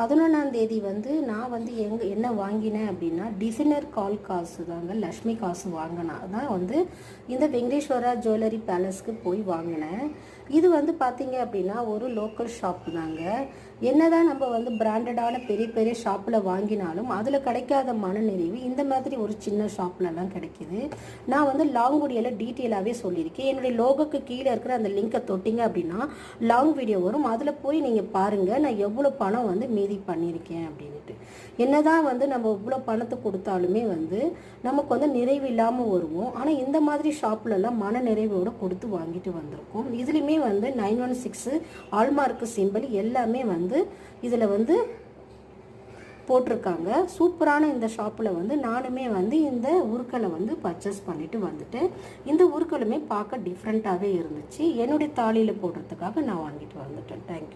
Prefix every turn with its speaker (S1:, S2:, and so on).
S1: பதினொன்றாம் தேதி வந்து நான் வந்து எங்க என்ன வாங்கினேன் அப்படின்னா டிசைனர் கால் காசு தாங்க லக்ஷ்மி காசு வாங்கினா. தான் வந்து இந்த வெங்கடேஸ்வரா ஜுவல்லரி பேலஸ்க்கு போய் வாங்கினேன். இது வந்து பார்த்தீங்க அப்படின்னா ஒரு லோக்கல் ஷாப் தாங்க. என்னதான் நம்ம வந்து பிராண்டடான பெரிய பெரிய ஷாப்பில் வாங்கினாலும் அதில் கிடைக்காத மனநிறைவு இந்த மாதிரி ஒரு சின்ன ஷாப்லலாம் கிடைக்கிது. நான் வந்து லாங் வீடியோவில் டீட்டெயிலாகவே சொல்லியிருக்கேன். என்னுடைய லோகோக்கு கீழே இருக்கிற அந்த லிங்கை தொட்டிங்க அப்படின்னா லாங் வீடியோ வரும். அதில் போய் நீங்கள் பாருங்கள் நான் எவ்வளோ பணம் வந்து மீதி பண்ணியிருக்கேன் அப்படின்ட்டு என்னதான் வந்து நம்ம இவ்வளோ பணத்தை கொடுத்தாலுமே வந்து நமக்கு வந்து நிறைவு இல்லாமல் வருவோம். ஆனால் இந்த மாதிரி ஷாப்லலாம் மன நிறைவோடு கொடுத்து வாங்கிட்டு வந்திருக்கோம். இதுலேயுமே வந்து nine one six hallmark simple எல்லாமே வந்து இதில் வந்து போட்டிருக்காங்க. சூப்பரான இந்த ஷாப்பில் வந்து நானுமே வந்து இந்த உருக்களை வந்து பர்ச்சேஸ் பண்ணிட்டு வந்துட்டேன் இந்த உருக்களுமே பார்க்க டிஃப்ரெண்ட்டாகவே இருந்துச்சு. என்னுடைய தாலியில் போடுறதுக்காக நான் வாங்கிட்டு வந்துட்டேன். தேங்க்யூ